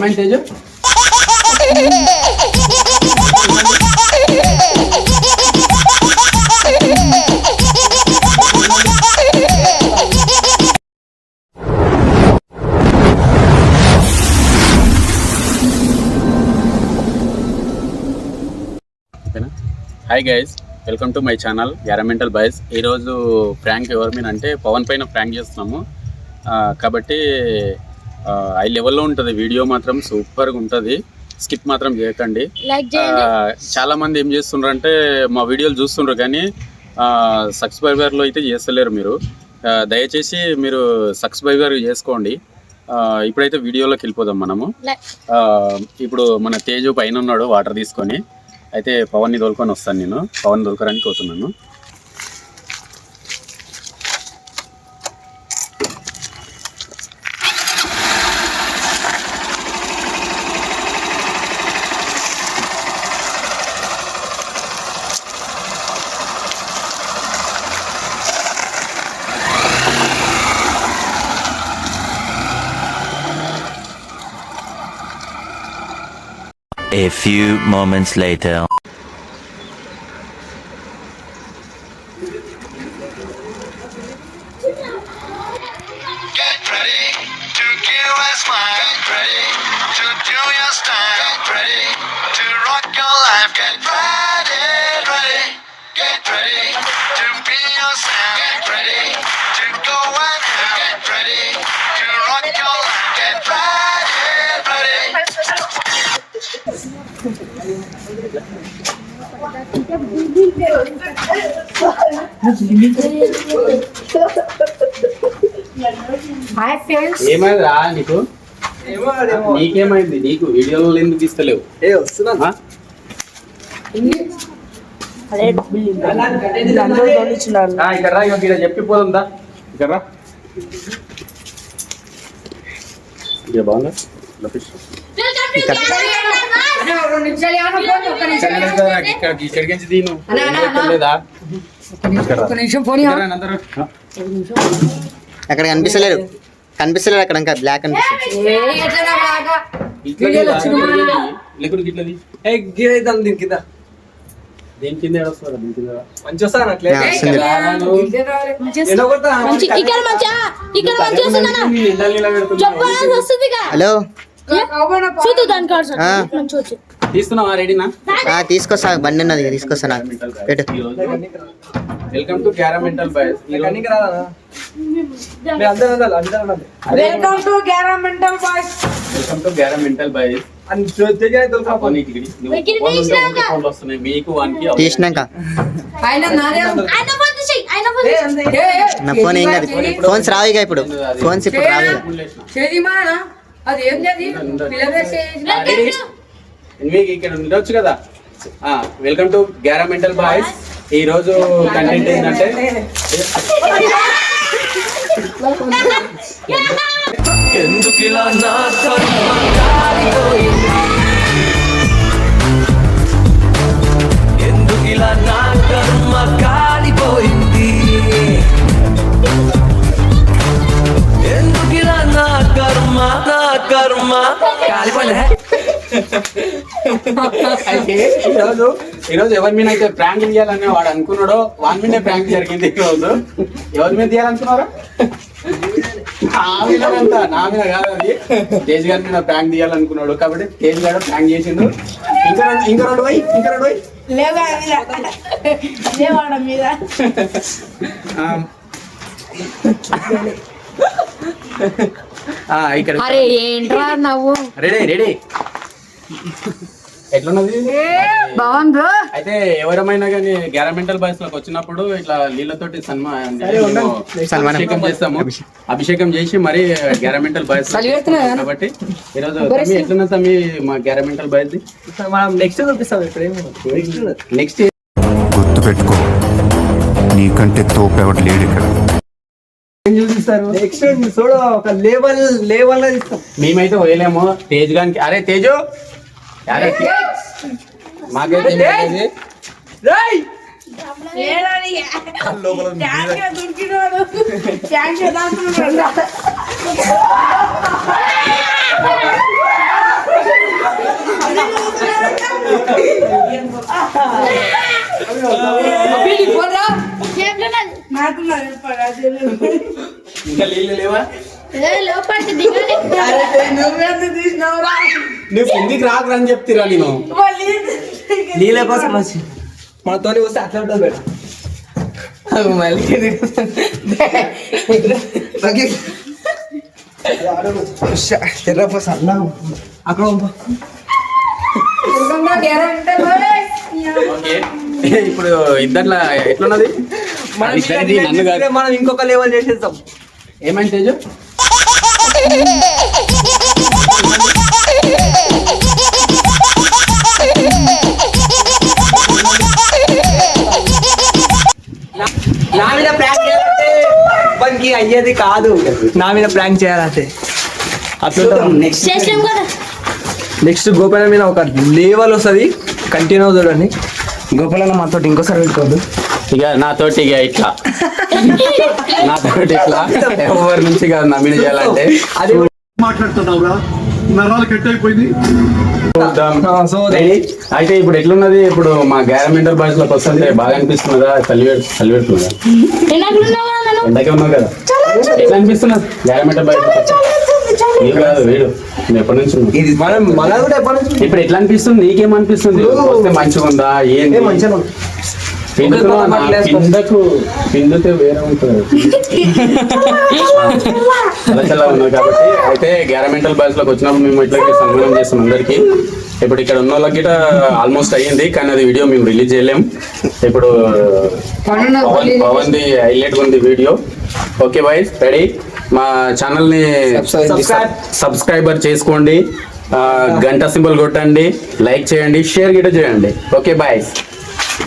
ఏమైంది Teju? Hi guys welcome to my channel గ్యారమెంటల్ boys ఈరోజు prank ఎవరి మీద అంటే పవన్ పైన ప్రాంక్ చేస్తున్నాము. కాబట్టి హై లెవెల్లో ఉంటుంది. వీడియో మాత్రం సూపర్గా ఉంటుంది. స్కిప్ మాత్రం చేయకండి. చాలా మంది ఏం చేస్తుండ్రు అంటే మా వీడియోలు చూస్తుండ్రు కానీ సబ్స్క్రైబర్లో అయితే చేస్తలేరు మీరు. దయచేసి మీరు సబ్స్క్రైబర్ చేసుకోండి. ఇప్పుడైతే వీడియోలోకి వెళ్ళిపోదాం మనము. ఇప్పుడు మన తేజు పైన ఉన్నాడు వాటర్ తీసుకొని. అయితే పవన్ని తోలుకొని వస్తాను నేను. పవన్ తోలుకోవడానికి పోతున్నాను. A few moments later. Get ready to give a smile. Get ready to do your style. Get ready to rock your life. Get ready, ready. Get ready to be yourself. Get ready to go and have. Get ready to rock your life. Get ready, ready. Hi friends ఏమైంది రా నీకు నీకేమైంది? నీకు వీడియోలో ఎందుకు ఇస్తలేవు? ఆ? ఆ, ఇక్కడ రా ఇక్కడ చెప్పి పోదా ఇక్కడ రా. ఇక బాగుందా? లొకేషన్. ఇక్కడికి దీను నిమిషం అక్కడ కనిపిస్తలేదు. కనిపిస్తలేదు అక్కడ ఇంకా బ్లాక్ ఇక హలో? చూద్దు దాని తీస్తున్నావా రెడీనా? ఆ, తీసుకొస్తా. బండి ఉన్నది తీసుకొస్తా నాకు. పెట్టు. Welcome to క్యారమెంటల్ boys. Welcome to boys welcome to క్యారమెంటల్ మీకు తీసినాక. ఫోన్ ఏ, కాదు. ఫోన్స్ రావు ఇక ఇప్పుడు. ఫోన్స్ ఇప్పుడు అది మీకు ఇక్కడ ఉండొచ్చు కదా. వెల్కమ్ టు గ్యారమెంటల్ బాయ్స్. ఈ రోజు కంటెంట్ ఏంటంటే ఎందుకిలా నా కర్మ. కాలిపోయింది? అయితే ఈరోజు ఈరోజు ఎవరి మీద అయితే ప్రాంక్ తీయాలని వాడు అనుకున్నాడో వాని మీదే ప్రాంక్ జరిగింది ఈ రోజు ఎవరి మీద తీయాలనుకున్నారా? నా మీద అంట నా మీద కాదు అది. తేజ్ గారి మీద ప్రాంక్ తీయాలనుకున్నాడు కాబట్టి తేజ్ గారు ప్రాంక్ చేసిండు. ఇంకా రెండు ఇంకా రెండు పోయి ఇంకా రెండు పోయి. మీద? ఇక్కడ. అరే ఏంట్రా నవ్వు? Ready ready. ఎట్లున్నది? బాగుంది? అయితే ఎవరమైనా కానీ గ్యారమెంటల్ బాయ్స్లోకి వచ్చినప్పుడు ఇట్లా నీళ్ళతోటి సన్మానం. అభిషేకం చేస్తాము. అభిషేకం చేసి మరి గ్యారమెంటల్ బాయ్స్ కాబట్టి ఈరోజు ఎట్లున్నా తమ్మి మా గ్యారమెంటల్ బాయ్స్ మనం నెక్స్ట్ చూపిస్తాం నెక్స్ట్ నెక్స్ట్ గుర్తుపెట్టుకో. నీకంటే తోపెవడు లేడు ఇక్కడ. ఏం చూపిస్తారు నెక్స్ట్ చూడ ఒక లేవల్ లేవల్ ఇస్తాం మేమైతే పోయలేము తేజ్ గానికి అరే తేజు అరే మాకైతే ఏం తెలియదు. ఇంకా నీళ్ళు లేవా? నువ్వు కిందికి రాకరా అని చెప్తిరా నేను? నీళ్ళ కోసం వచ్చి. మనతో వస్తే అట్లా ఉంటుంది మేడం మళ్ళీ తెర్రపోసా అక్కడ పంపు. ఓకే. ఇప్పుడు ఇద్దట్లా ఎట్లున్నది? మనం ఇంకొక లెవెల్ చేసేస్తాం ఏమైంది తేజు నా మీద ప్రాంక్ చేయాలంటే మనకి అయ్యేది కాదు. నా మీద ప్రాంక్ చేయాలంటే. అట్లా నెక్స్ట్ గోపాల మీద ఒక లేవల్ వస్తుంది. కంటిన్యూ చూడండి. గోపాలన్న మాతో ఇంకోసారి పెట్టుకోవద్దు. ఇక నాతోటి ఇక ఇట్లా. నాతోటి ఇట్లా. ఎవరి నుంచి కాదు నమ్మిన చేయాలంటే. అది మాట్లాడుతున్నావురా. నరాలు కట్ అయిపోయింది. చూద్దాం. ఆ, సో Ready? అయితే ఇప్పుడు ఎట్లున్నది? ఇప్పుడు మా గ్యారమెంటల్ బాయ్స్లోకి వస్తుంటే బాగా అనిపిస్తున్నదా? చలి చలి పెడుతున్నదా నేను అక్కడ ఉన్నావా నన్ను? ఎండకే ఉన్నావు కదా? ఎట్లా అనిపిస్తున్నది గ్యారమెంటల్ బాయ్స్ కాదు వీడు. నువ్వు ఎప్పటి నుంచి ఉన్నావు? ఇది మనం మన కూడా ఎప్పటి నుంచి ఇప్పుడు ఎట్లా అనిపిస్తుంది? నీకేమనిపిస్తుంది వస్తే మంచిగా ఉందా ఏంది? ఏ మంచిగా పిందితే వేరే ఉంటుంది. ఉన్నది కాబట్టి అయితే గ్యారమెంటల్ బాయ్స్లోకి వచ్చినప్పుడు మేము ఇట్లా సన్మానం చేస్తాం అందరికి. ఇప్పుడు ఇక్కడ ఉన్న వాళ్ళకి ఆల్మోస్ట్ అయ్యింది కానీ అది వీడియో మేము రిలీజ్ చేయలేం. ఇప్పుడు పవన్ పవన్ ది హైలైట్ ఉంది వీడియో. Okay boys ready? మా ఛానల్ని Subscribe. సబ్స్క్రైబర్ చేసుకోండి. గంట సింబల్ కొట్టండి లైక్ చేయండి షేర్ గిట్ట చేయండి. ఓకే బాయ్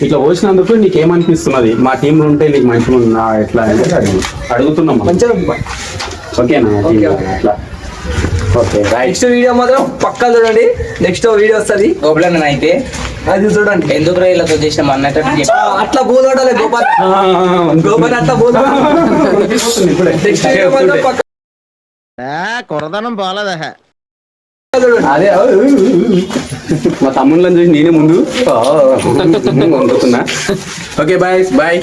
ఇట్లా పోసినందుకు నీకు ఏమనిపిస్తున్నది మా టీంలో ఉంటే నీకు మంచిగా ఉందా? ఎట్లా అంటే అడుగు అడుగుతున్నాం. మంచిగా. ఓకేనా? ఓకే, టీంలో అట్లా ఓకే రైట్ నెక్స్ట్ వీడియో మాత్రం పక్కా చూడండి. నెక్స్ట్ వీడియో వస్తుంది. గోపులను అయితే అది చూడండి. ఎందుకు రైళ్ళతో చేసిన అన్నట్టు అట్లా బోలాడాలి గోపాల్. గోపాల్ అట్లా బోలాడాలి. నెక్స్ట్ వీడియో మాత్రం పక్కా కొరదనం చూడండి అదే మా తమ్ముళ్ళని చూసి నేనే ముందు. ఆ, వండుతున్నా. Okay bye bye.